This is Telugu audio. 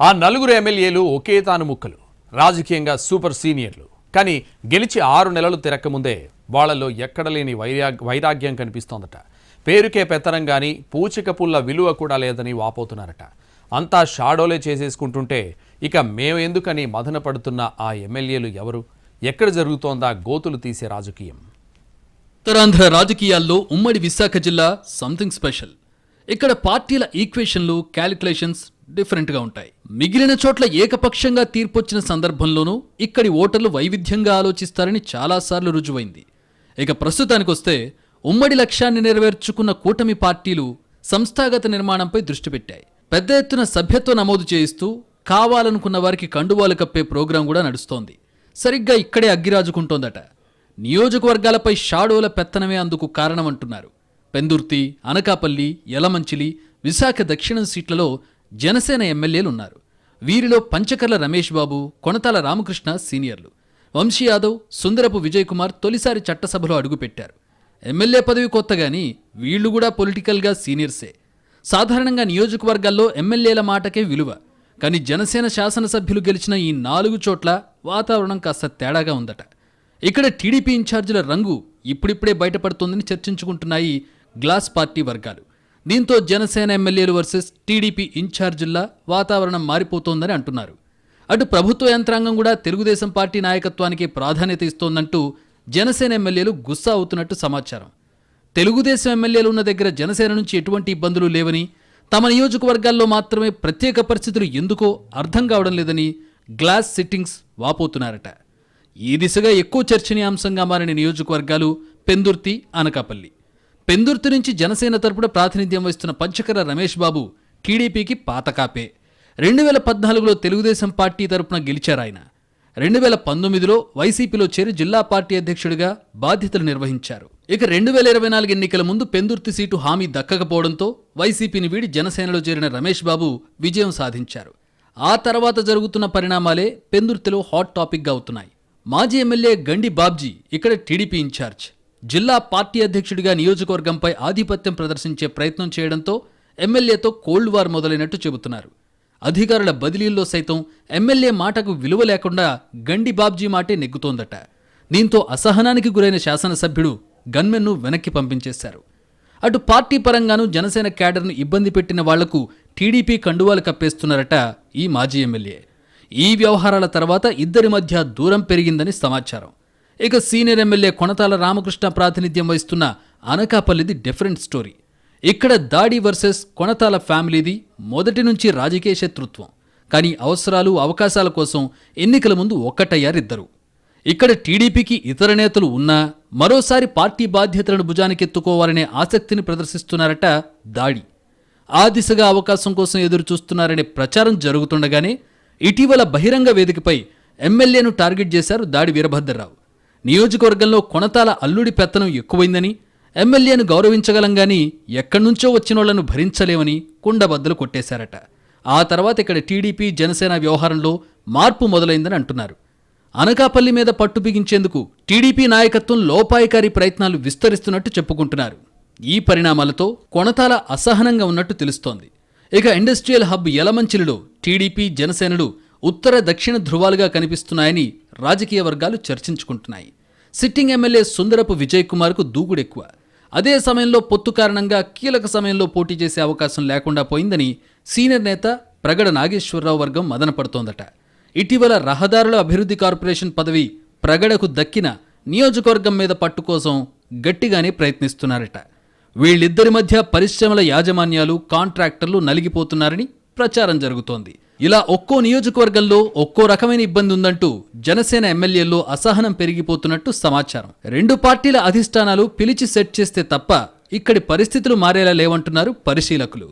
ఆ నలుగురు ఎమ్మెల్యేలు ఒకే తాను ముక్కలు రాజకీయంగా సూపర్ సీనియర్లు. కానీ గెలిచి ఆరు నెలలు తిరక్కముందే వాళ్ళలో ఎక్కడలేని వైరా వైరాగ్యం కనిపిస్తోందట. పేరుకే పెత్తనం కానీ పూచిక పుల్ల విలువ కూడా లేదని వాపోతున్నారట. అంతా షాడోలే చేసేసుకుంటుంటే ఇక మేమెందుకని మదన పడుతున్న ఆ ఎమ్మెల్యేలు ఎవరు? ఎక్కడ జరుగుతోందా గోతులు తీసే రాజకీయం? ఉత్తరాంధ్ర రాజకీయాల్లో ఉమ్మడి విశాఖ జిల్లా సంథింగ్ స్పెషల్ ఇక్కడ పార్టీల ఈక్వేషన్లు క్యాలిక్యులేషన్స్ డిఫరెంట్గా ఉంటాయి. మిగిలిన చోట్ల ఏకపక్షంగా తీర్పొచ్చిన సందర్భంలోనూ ఇక్కడి ఓటర్లు వైవిధ్యంగా ఆలోచిస్తారని చాలాసార్లు రుజువైంది. ఇక ప్రస్తుతానికొస్తే ఉమ్మడి లక్ష్యాన్ని నెరవేర్చుకున్న కూటమి పార్టీలు సంస్థాగత నిర్మాణంపై దృష్టి పెట్టాయి. పెద్ద ఎత్తున సభ్యత్వ నమోదు చేయిస్తూ కావాలనుకున్న వారికి కండువాలు కప్పే ప్రోగ్రాం కూడా నడుస్తోంది. సరిగ్గా ఇక్కడే అగ్గిరాజుకుంటోందట. నియోజకవర్గాలపై షాడోల పెత్తనమే అందుకు కారణమంటున్నారు. పెందుర్తి అనకాపల్లి యలమంచిలి విశాఖ దక్షిణం సీట్లలో జనసేన ఎమ్మెల్యేలు ఉన్నారు. వీరిలో పంచకర్ల రమేష్ బాబు కొనతాల రామకృష్ణ సీనియర్లు. వంశీ యాదవ్ సుందరపు విజయ్ కుమార్ తొలిసారి చట్టసభలో అడుగుపెట్టారు. ఎమ్మెల్యే పదవి కొత్తగాని వీళ్ళు కూడా పొలిటికల్గా సీనియర్సే. సాధారణంగా నియోజకవర్గాల్లో ఎమ్మెల్యేల మాటకే విలువ. కానీ జనసేన శాసనసభ్యులు గెలిచిన ఈ నాలుగు చోట్ల వాతావరణం కాస్త తేడాగా ఉందట. ఇక్కడ టీడీపీ ఇన్ఛార్జీల రంగు ఇప్పుడిప్పుడే బయటపడుతోందని చర్చించుకుంటున్నాయి గ్లాస్ పార్టీ వర్గాలు. దీంతో జనసేన ఎమ్మెల్యేలు వర్సెస్ టీడీపీ ఇన్ఛార్జీల్లా వాతావరణం మారిపోతోందని అంటున్నారు. అటు ప్రభుత్వ యంత్రాంగం కూడా తెలుగుదేశం పార్టీ నాయకత్వానికి ప్రాధాన్యత ఇస్తోందంటూ జనసేన ఎమ్మెల్యేలు గుస్సా అవుతున్నట్టు సమాచారం. తెలుగుదేశం ఎమ్మెల్యేలు ఉన్న దగ్గర జనసేన నుంచి ఎటువంటి ఇబ్బందులు లేవని తమ నియోజకవర్గాల్లో మాత్రమే ప్రత్యేక పరిస్థితులు ఎందుకో అర్థం కావడం లేదని గ్లాస్ సిట్టింగ్స్ వాపోతున్నారట. ఈ దిశగా ఎక్కువ చర్చనీయాంశంగా మారిన నియోజకవర్గాలు పెందుర్తి అనకాపల్లి. పెందుర్తి నుంచి జనసేన తరపున ప్రాతినిధ్యం వహిస్తున్న పంచకర రమేష్ బాబు టీడీపీకి పాతకాపే రెండు వేల పద్నాలుగులో తెలుగుదేశం పార్టీ తరపున గెలిచారాయన రెండు వేల పంతొమ్మిదిలో వైసీపీలో చేరి జిల్లా పార్టీ అధ్యక్షుడిగా బాధ్యతలు నిర్వహించారు. ఇక రెండు వేల ఇరవై నాలుగు ఎన్నికల ముందు పెందుర్తి సీటు హామీ దక్కకపోవడంతో వైసీపీని వీడి జనసేనలో చేరిన రమేష్ బాబు విజయం సాధించారు. ఆ తర్వాత జరుగుతున్న పరిణామాలే పెందుర్తిలో హాట్ టాపిక్గా అవుతున్నాయి. మాజీ ఎమ్మెల్యే గండి బాబ్జీ ఇక్కడ టీడీపీ ఇన్ఛార్జ్. జిల్లా పార్టీ అధ్యక్షుడిగా నియోజకవర్గంపై ఆధిపత్యం ప్రదర్శించే ప్రయత్నం చేయడంతో ఎమ్మెల్యేతో కోల్డ్ వార్ మొదలైనట్టు చెబుతున్నారు. అధికారుల బదిలీల్లో సైతం ఎమ్మెల్యే మాటకు విలువ లేకుండా గండి బాబ్జీ మాటే నెగ్గుతోందట. దీంతో అసహనానికి గురైన శాసనసభ్యుడు గన్మెన్ను వెనక్కి పంపించేశారు. అటు పార్టీ పరంగానూ జనసేన క్యాడర్ను ఇబ్బంది పెట్టిన వాళ్ళకు టీడీపీ కండువాలు కప్పేస్తున్నారట ఈ మాజీ ఎమ్మెల్యే. ఈ వ్యవహారాల తర్వాత ఇద్దరి మధ్య దూరం పెరిగిందని సమాచారం. ఇక సీనియర్ ఎమ్మెల్యే కొనతాల రామకృష్ణ ప్రాతినిధ్యం వహిస్తున్న అనకాపల్లిది డిఫరెంట్ స్టోరీ. ఇక్కడ దాడి వర్సెస్ కొనతాల ఫ్యామిలీది మొదటి నుంచి రాజకీయ శత్రుత్వం. కానీ అవసరాలు అవకాశాల కోసం ఎన్నికల ముందు ఒక్కటయ్యారిద్దరు. ఇక్కడ టీడీపీకి ఇతర నేతలు ఉన్నా మరోసారి పార్టీ బాధ్యతలను భుజానికెత్తుకోవాలనే ఆసక్తిని ప్రదర్శిస్తున్నారట దాడి. ఆ దిశగా అవకాశం కోసం ఎదురు చూస్తున్నారనే ప్రచారం జరుగుతుండగానే ఇటీవల బహిరంగ వేదికపై ఎమ్మెల్యేను టార్గెట్ చేశారు దాడి వీరభద్రరావు. నియోజకవర్గంలో కొనతాల అల్లుడి పెత్తనం ఎక్కువైందని ఎమ్మెల్యేను గౌరవించగలం గాని ఎక్కడ్నుంచో వచ్చినోళ్ళను భరించలేమని కుండబద్దలు కొట్టేశారట. ఆ తర్వాత ఇక్కడ టీడీపీ జనసేన వ్యవహారంలో మార్పు మొదలైందని అంటున్నారు. అనకాపల్లి మీద పట్టు బిగించేందుకు టీడీపీ నాయకత్వం లోపాయికారి ప్రయత్నాలు విస్తరిస్తున్నట్టు చెప్పుకుంటున్నారు. ఈ పరిణామాలతో కొనతాల అసహనంగా ఉన్నట్టు తెలుస్తోంది. ఇక ఇండస్ట్రియల్ హబ్ యలమంచిలిలో టీడీపీ జనసేనలు ఉత్తర దక్షిణ ధృవాలుగా కనిపిస్తున్నాయని రాజకీయ వర్గాలు చర్చించుకుంటున్నాయి. సిట్టింగ్ ఎమ్మెల్యే సుందరపు విజయ్ కుమార్కు దూకుడెక్కువ. అదే సమయంలో పొత్తు కారణంగా కీలక సమయంలో పోటీ చేసే అవకాశం లేకుండా పోయిందని సీనియర్ నేత ప్రగడ నాగేశ్వరరావు వర్గం మదనపడుతోందట. ఇటీవల రహదారుల అభివృద్ధి కార్పొరేషన్ పదవి ప్రగడకు దక్కిన నియోజకవర్గం మీద పట్టు కోసం గట్టిగానే ప్రయత్నిస్తున్నారట. వీళ్ళిద్దరి మధ్య పరిశ్రమల యాజమాన్యాలు కాంట్రాక్టర్లు నలిగిపోతున్నారని ప్రచారం జరుగుతోంది. ఇలా ఒక్కో నియోజకవర్గంలో ఒక్కో రకమైన ఇబ్బంది ఉందంటూ జనసేన ఎమ్మెల్యేల్లో అసహనం పెరిగిపోతున్నట్టు సమాచారం. రెండు పార్టీల అధిష్టానాలు పిలిచి సెట్ చేస్తే తప్ప ఇక్కడి పరిస్థితులు మారేలా లేవంటున్నారు పరిశీలకులు.